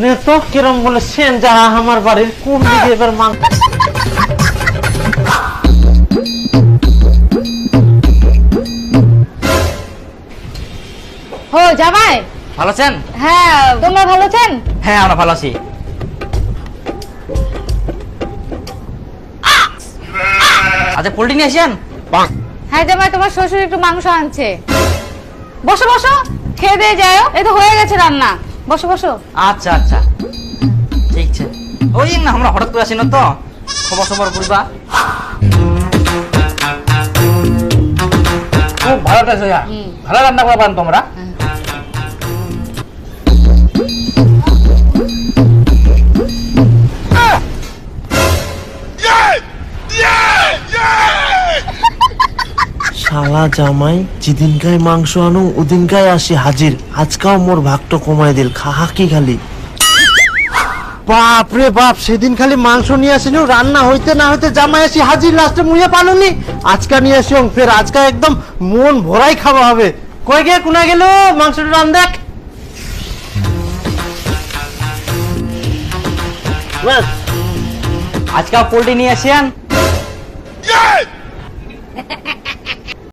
নে তো কিরম বলে সেন যাহা আমার বাড়ির কোন দিকে এবার মাংস হো জামাই। ভালো আছেন? হ্যাঁ তোমরা ভালো আছেন? হ্যাঁ আমরা ভালো আছি। আচ্ছা পোল্ট্রি নিয়ে আসেন? হ্যাঁ জামাই তোমার শ্বশুর একটু মাংস আনছে। বসো বসো। খেয়ে দিয়ে যাও। এ তো হয়ে গেছে রান্না। বসো বসো। আচ্ছা আচ্ছা। ঠিক আছে। ওই না আমরা হঠাৎ করে আসি না তো? খবর সবর বুঝবা খুব ভালো ভালো রান্না করে পান তোমরা। শালা জামাই যেদিনকায় মাংস আনো ওদিনকায় আসি হাজির। আজকাও মোর ভাগটা কমাই দিল খাহা কি খালি? বাপ রে বাপ সেদিন খালি মাংস নিয়ে আসিনি রান্না হইতে না হইতে জামাই আসি হাজির লাস্টে মুয়ে পালনি আজকা নিয়ে আসি ফের আজকা একদম মন ভরাই খাওয়া হবে। কই গে কোনা গেল? মাংসটা রান দেখ। আজকাল পোল্ট্রি নিয়ে আসেন